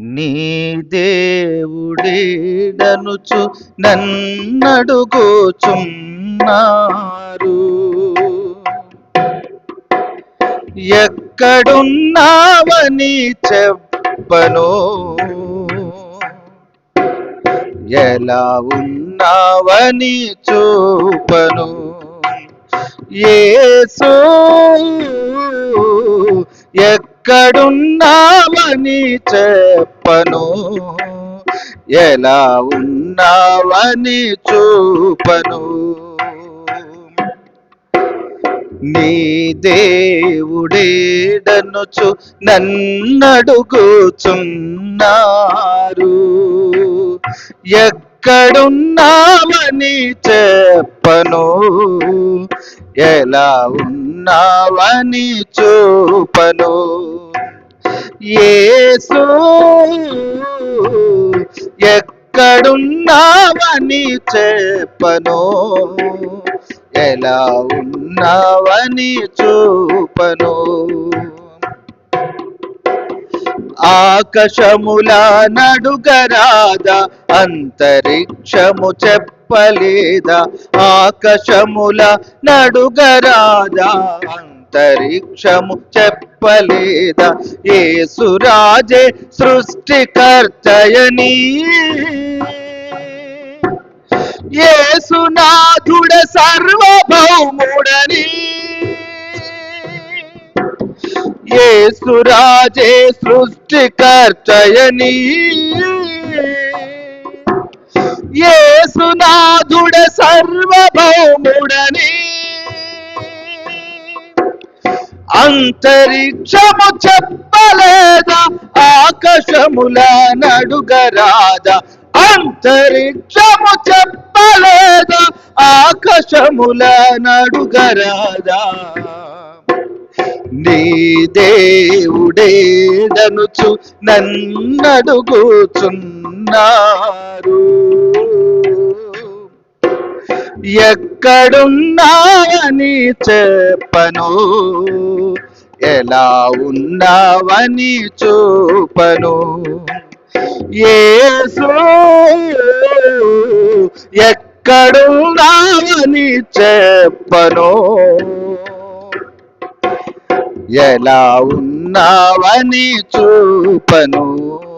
నీ దేవుడేడనుచు నన్నడుగోచున్నారు. ఎక్కడున్నావని చెప్పను. ఎలా ఉన్నావని చూపను. సో ఎక్కడున్నావని చెప్పను. ఎలా ఉన్నావని చూపను. నీ దేవుడేడనుచు నన్నడుగుచున్నారు. ఎక్కడున్నావని చెప్పను. ఎలా ఉన్నావని చూపను. ఏసు ఎక్కడున్నావని చెప్పను? ఎలా ఉన్నావని చూపను? ఆకాశముల నడుగరాదా అంతరిక్షము చెప్పలేదా? ఆకాశముల నడుగరాదా అంతరిక్షము చెప్పలేదా? ఏ సురాజే సృష్టికర్తయని. ఏసునాథుడ సర్వభౌముడని. ఏసురాజే సృష్టికర్తయని. ఏసునాథుడ సర్వభౌముడని. అంతరిక్షము చెప్పలేదా? ఆకాశముల నడుగరాదా? అంతరిక్షము చెప్పలేదా? ఆకాశముల నడుగరాదా? నీ దేవుడేదనుచు నన్నడుగుచున్నారు. ఎక్కడున్నావని చెప్పను. ఎలా ఉన్నావని చూపను. యేసు ఎక్కడున్నావని చెప్పను. ఎలా ఉన్నావని చూపను.